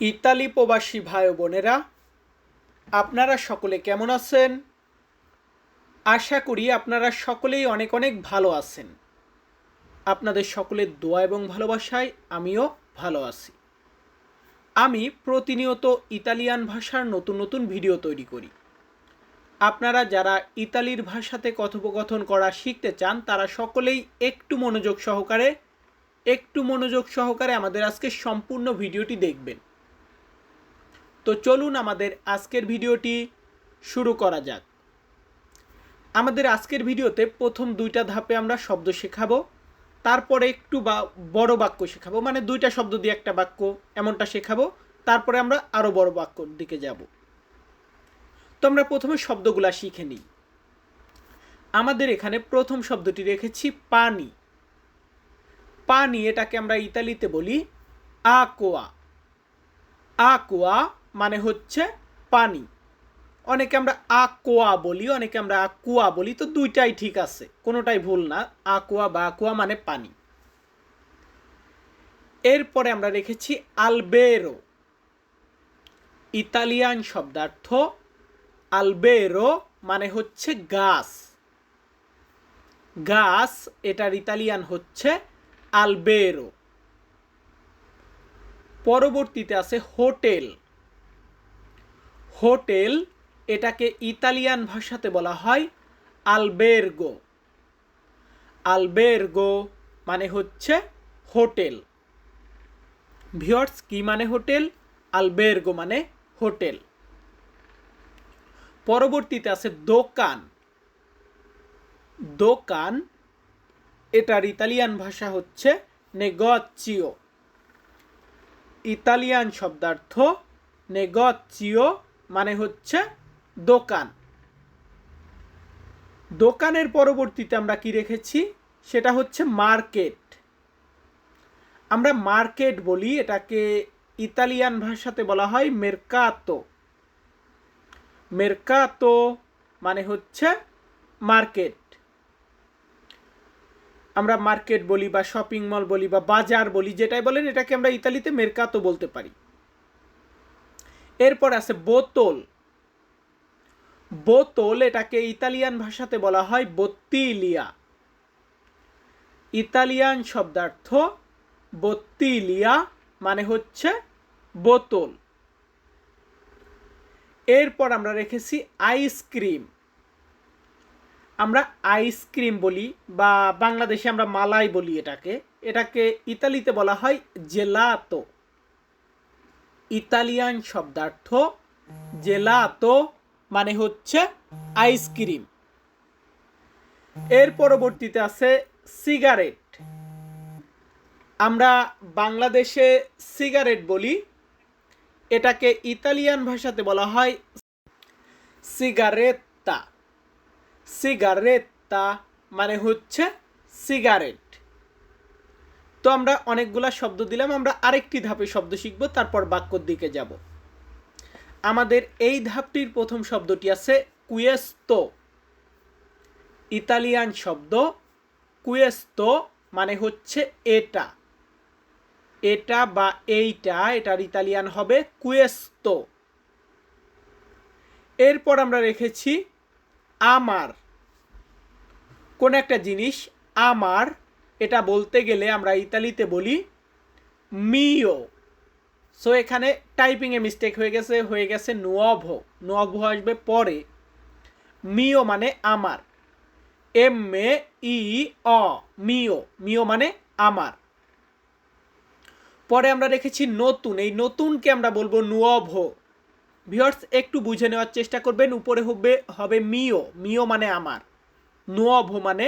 Italy প্রবাসী ভাই বোনেরা, আপনারা সকলে কেমন আছেন? আশা করি আপনারা সকলেই অনেক অনেক ভালো আছেন। আপনাদের সকলের দোয়া এবং ভালোবাসায় আমিও ভালো আছি। আমি প্রতিনিয়ত ইতালিয়ান ভাষার নতুন নতুন ভিডিও তৈরি করি। আপনারা যারা ইতালির ভাষাতে কথোপকথন করা শিখতে চান, তারা সকলেই একটু মনোযোগ সহকারে, একটু মনোযোগ সহকারে আমাদের আজকে সম্পূর্ণ ভিডিওটি দেখবেন। তো চলুন আমাদের আজকের ভিডিওটি শুরু করা যাক। আমাদের আজকের ভিডিওতে প্রথম দুইটা ধাপে আমরা শব্দ শেখাবো, তারপরে একটু বা বড় বাক্য শেখাবো মানে দুইটা শব্দ দিয়ে একটা বাক্য এমনটা শেখাবো, তারপরে আমরা আরও বড় বাক্যর দিকে যাব। তো আমরা প্রথমে শব্দগুলা শিখে নিই। আমাদের এখানে প্রথম শব্দটি রেখেছি পানি। পানি এটাকে আমরা ইতালিতে বলি আকোয়া। আকোয়া মানে হচ্ছে পানি। অনেকে আমরা আকোয়া বলি, অনেকে আমরা আকুয়া বলি, তো দুইটাই ঠিক আছে, কোনোটাই ভুল না। আকোয়া বা আকুয়া মানে পানি। এরপরে আমরা রেখেছি আলবেরো। ইতালিয়ান শব্দার্থ আলবেরো মানে হচ্ছে গাছ। গাছ, এটার ইতালিয়ান হচ্ছে আলবেরো। পরবর্তীতে আছে হোটেল। হোটেল এটাকে ইতালিয়ান ভাষাতে বলা হয় আলবেরগো আলবেরগো মানে হচ্ছে হোটেল। ভিওর্স কি মানে হোটেল? আলবেরগো মানে হোটেল। পরবর্তীতে আছে দোকান। দোকান, এটার ইতালিয়ান ভাষা হচ্ছে নেগচিও ইতালিয়ান শব্দার্থ নেগচিও মানে হচ্ছে দোকান। দোকানের পরবর্তীতে আমরা কি রেখেছি? সেটা হচ্ছে মার্কেট। আমরা মার্কেট বলি, এটাকে ইতালিয়ান ভাষাতে বলা হয় মেরকাতো। মেরকাতো মানে হচ্ছে মার্কেট। আমরা মার্কেট বলি বা শপিং মল বলি বা বাজার বলি, যেটাই বলেন, এটাকে আমরা ইতালিতে মেরকাতো বলতে পারি। এরপর আছে বোতল। বোতল এটাকে ইতালিয়ান ভাষাতে বলা হয় বত্তিলিয়া। ইতালিয়ান শব্দার্থ বত্তিলিয়া মানে হচ্ছে বোতল। এরপর আমরা রেখেছি আইসক্রিম। আমরা আইসক্রিম বলি বা বাংলাদেশে আমরা মালাই বলি এটাকে। এটাকে ইতালিতে বলা হয় জেলাতো। ইতালিয়ান শব্দার্থ জেলাতো মানে হচ্ছে আইসক্রিম এর পরবর্তীতে আছে সিগারেট আমরা বাংলাদেশে সিগারেট বলি। এটাকে ইতালিয়ান ভাষাতে বলা হয় সিগারেত্তা সিগারেত্তা মানে হচ্ছে সিগারেট তো আমরা অনেকগুলা শব্দ দিলাম, আমরা আরেকটি ধাপে শব্দ শিখব, তারপর বাক্যর দিকে যাব। আমাদের এই ধাপটির প্রথম শব্দটি আছে কুয়েস্তো। ইতালিয়ান শব্দ কুয়েস্তো মানে হচ্ছে এটা। এটা বা এইটা, এটার ইতালিয়ান হবে কুয়েস্তো। এরপর আমরা রেখেছি, আমার। কোন একটা জিনিস, আমার এটা বলতে গেলে আমরা ইতালিতে বলি মিও সো এখানে টাইপিংয়ে মিস্টেক হয়ে গেছে হয়ে গেছে নোয়াভো নোয়াভো আসবে পরে। মিও মানে আমার। এম এ ই অ মিও মিও মানে আমার। পরে আমরা রেখেছি নতুন। এই নতুনকে আমরা বলব নুয়ভো ভিওর্স একটু বুঝে নেওয়ার চেষ্টা করবেন। উপরে হবে হবে মিও মিও মানে আমার। নুয়ভো মানে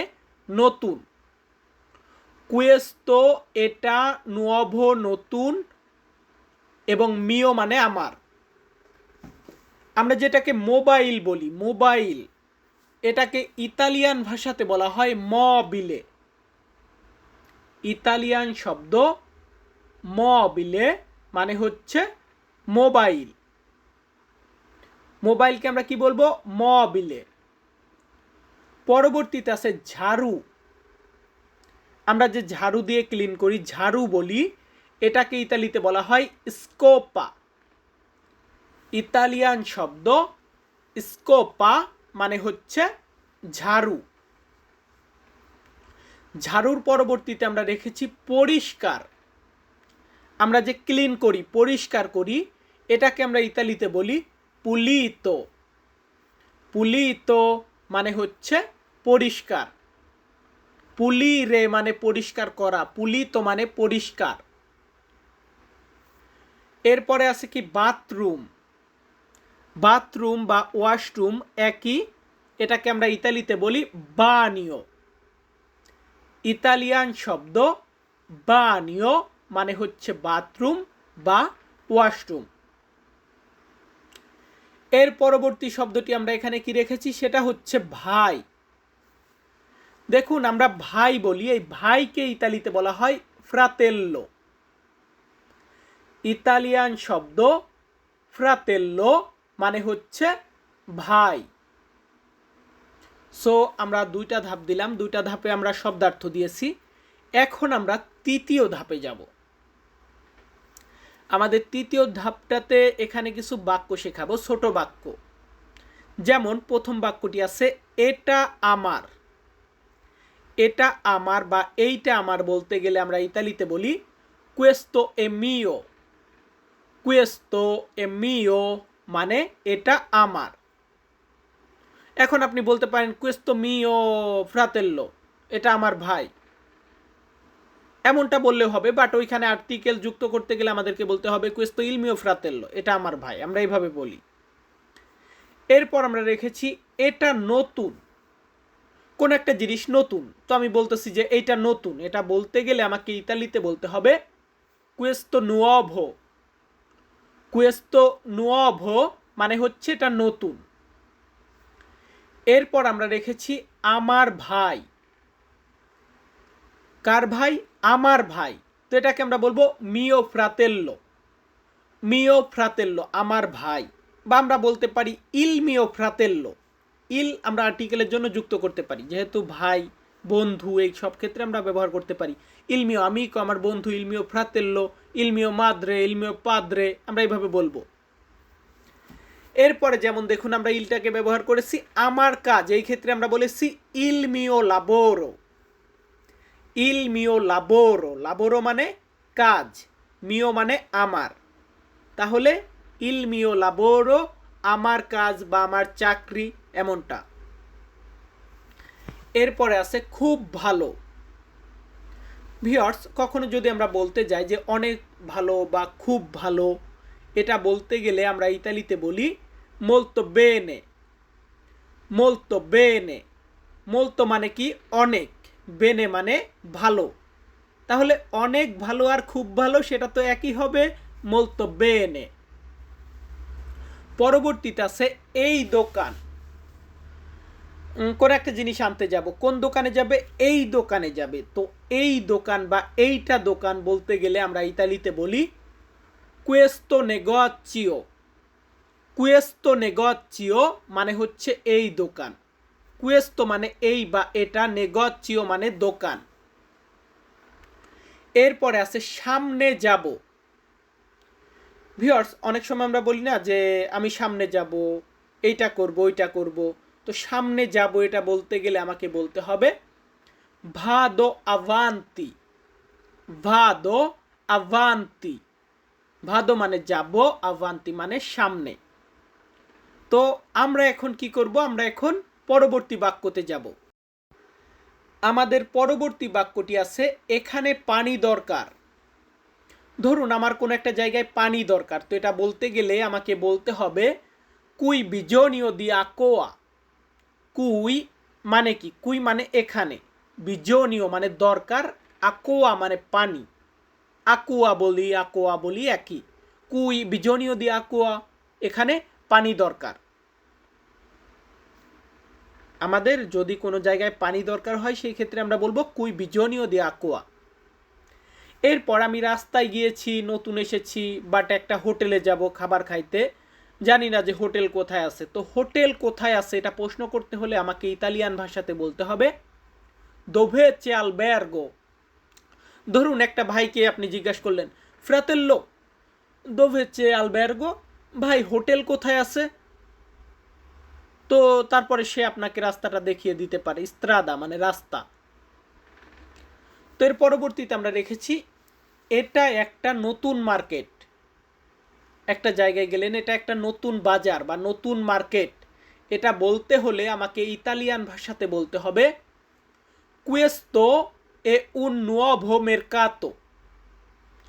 নতুন। কুয়েস্তো, এটা নুয়ভো নতুন এবং মিও মানে আমার। আমরা যেটাকে মোবাইল বলি, মোবাইল, এটাকে ইতালিয়ান ভাষাতে বলা হয় মবিলে। ইতালিয়ান শব্দ মবিলে মানে হচ্ছে মোবাইল। মোবাইলকে আমরা কি বলব? মবিলে। পরবর্তীতে আছে ঝাড়ু। আমরা যে ঝাড়ু দিয়ে ক্লিন করি, ঝাড়ু বলি, এটাকে ইতালিতে বলা হয় স্কোপা ইতালিয়ান শব্দ স্কোপা মানে হচ্ছে ঝাড়ু। ঝাড়ুর পরবর্তীতে আমরা রেখেছি পরিষ্কার। আমরা যে ক্লিন করি, পরিষ্কার করি, এটাকে আমরা ইতালিতে বলি পুলিত পুলিত মানে হচ্ছে পরিষ্কার। পুলিরে মানে পরিষ্কার করা, পুলি তো মানে পরিষ্কার। এরপরে আছে কি বাথরুম। বাথরুম বা ওয়াশরুম একই, এটাকে আমরা ইতালিতে বলি বানিও। ইতালিয়ান শব্দ বানিও মানে হচ্ছে বাথরুম বা ওয়াশরুম। এর পরবর্তী শব্দটি আমরা এখানে কি রেখেছি? সেটা হচ্ছে ভাই। দেখুন, আমরা ভাই বলি, এই ভাইকে ইতালিতে বলা হয় ফ্রাতেল্লো। ইতালিয়ান শব্দ ফ্রাতেল্লো মানে হচ্ছে ভাই। সো আমরা দুইটা ধাপ দিলাম, দুইটা ধাপে আমরা শব্দার্থ দিয়েছি। এখন আমরা তৃতীয় ধাপে যাব। আমাদের তৃতীয় ধাপটাতে এখানে কিছু বাক্য শেখাবো, ছোট বাক্য। যেমন, প্রথম বাক্যটি আছে, এটা আমার। এটা আমার বা এইটা আমার বলতে গেলে আমরা ইতালিতে বলি কুয়েস্তো এ মিও কুয়েস্তো এ মিও মানে এটা আমার। এখন আপনি বলতে পারেন কুয়েস্তো মিও ফ্রাতেল্লো এটা আমার ভাই। এমনটা বললে হবে বাট ওইখানে আর্টিকেল যুক্ত করতে গেলে আমাদেরকে বলতে হবে কুয়েস্তো ইলমিও ফ্রাতেল্লো এটা আমার ভাই, আমরা এইভাবে বলি। এরপর আমরা রেখেছি, এটা নতুন কোন একটা জিনিস নতুন। তো আমি বলতেছি যে এইটা নতুন। এটা বলতে গেলে আমাকে ইতালিতে বলতে হবে কুয়েস্তো নুয়াভো কুয়েস্তো নুয়ভো মানে হচ্ছে এটা নতুন। এরপর আমরা রেখেছি, আমার ভাই। কার ভাই? আমার ভাই। তো এটাকে আমরা বলব মিও ফ্রাতেল্লো মিও ফ্রাতেল্লো আমার ভাই। বা আমরা বলতে পারি ইল মিও ফ্রাতেল্লো ইল আমরা আর্টিকেলের জন্য যুক্ত করতে পারি। যেহেতু ভাই, বন্ধু, এই সব ক্ষেত্রে আমরা ব্যবহার করতে পারি। ইলমিও আমিকো, আমার বন্ধু ইলমিও ফ্রাতেল্লো, ইলমিও মাদ্রে, ইলমিও পাদ্রে, আমরা এইভাবে বলব। এরপরে যেমন দেখুন আমরা ইলটাকে ব্যবহার করেছি আমার কাজ, এই ক্ষেত্রে আমরা বলেছি ইলমিও লাবোরো। ইলমিও লাবোরো লাবোরো মানে কাজ, মিও মানে আমার। তাহলে ইলমিও লাবোরো, আমার কাজ বা আমার চাকরি এমনটা। এরপরে আছে খুব ভালো। ভিওর্স কখনো যদি আমরা বলতে যাই যে অনেক ভালো বা খুব ভালো, এটা বলতে গেলে আমরা ইতালিতে বলি মোলতো বেনে মোলতো বেনে মোলতো মানে কি? অনেক বেনে মানে ভালো। তাহলে অনেক ভালো আর খুব ভালো সেটা তো একই হবে মোলতো বেনে পরবর্তীতে আছে এই দোকান। কোন একটা জিনিস আনতে যাব, কোন দোকানে যাবে, এই দোকানে যাবে। তো এই দোকান বা এইটা দোকান বলতে গেলে আমরা ইতালিতে বলি কুয়েস্তো নেগচিও কুয়েস্তো নেগচিও মানে হচ্ছে এই দোকান। কুয়েস্তো মানে এই বা এটা নেগচিও মানে দোকান। এরপরে আছে সামনে যাব। ভিওর্স অনেক সময় আমরা বলি না যে আমি সামনে যাব, এইটা করব, ওইটা করব। তো সামনে যাব এটা বলতে গেলে আমাকে বলতে হবে। ভাদো আভান্তি। ভাদো আভান্তি। ভাদো মানে যাব, আভান্তি মানে সামনে। তো আমরা এখন কি করব? আমরা এখন পরবর্তী বাক্যতে যাব। আমাদের পরবর্তী বাক্যটি আছে, এখানে পানি দরকার। ধরুন আমার কোনো একটা জায়গায় পানি দরকার, তো এটা বলতে গেলে আমাকে বলতে হবে, কুই বিজনীয় দিয়া কোয়া। কুই মানে কি? কুই মানে এখানে। বিজনীয় মানে দরকার। আকোয়া মানে পানি। আকুয়া বলি, আকোয়া বলি একই। কুই বিজনীয় দিয়ে আকোয়া। এখানে পানি দরকার। আমাদের যদি কোনো জায়গায় পানি দরকার হয়, সেই ক্ষেত্রে আমরা বলব কুই বিজনীয় দিয়ে আকোয়া। এরপর আমি রাস্তায় গিয়েছি, নতুন এসেছি বাট একটা হোটেলে যাব, খাবার খাইতে। জানি না যে হোটেল কোথায় আছে। তো হোটেল কোথায় আছে এটা প্রশ্ন করতে হলে আমাকে ইতালিয়ান ভাষাতে বলতে হবে। দোভে চেয়াল বেয়ারগো ধরুন একটা ভাইকে আপনি জিজ্ঞাসা করলেন ফ্রাতেল্লো দোভেচে বেয়ারগো ভাই, হোটেল কোথায় আছে? তো তারপরে সে আপনাকে রাস্তাটা দেখিয়ে দিতে পারে, ইস্ত্রাদা মানে রাস্তা। তো এর পরবর্তীতে আমরা রেখেছি, এটা একটা নতুন মার্কেট। একটা জায়গায় গেলেন, এটা একটা নতুন বাজার বা নতুন মার্কেট। এটা বলতে হলে আমাকে ইতালিয়ান ভাষাতে বলতে হবে কুয়েস্তো এ উন নুয়োভো মেরকাতো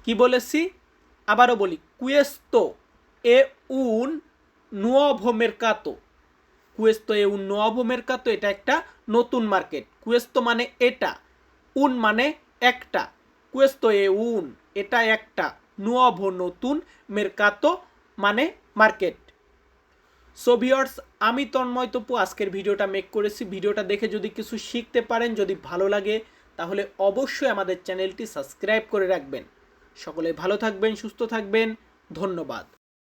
কি বলেছি? আবারও বলি কুয়েস্তো এ উন নুয়োভো মেরকাতো কুয়েস্তো এ উন নুয়োভো মেরকাতো এটা একটা নতুন মার্কেট। কুয়েস্তো মানে এটা উন মানে একটা। কুয়েস্তো এ উন এটা একটা। নুয়োভো নতুন মেরকাতো মানে মার্কেট সো ভিওর্স আমি তন্ময় তপু, আজকের ভিডিওটা মেক করেছি। ভিডিওটা দেখে যদি কিছু শিখতে পারেন, যদি ভালো লাগে, তাহলে অবশ্যই আমাদের চ্যানেলটি সাবস্ক্রাইব করে রাখবেন। সকলে ভালো থাকবেন, সুস্থ থাকবেন। ধন্যবাদ।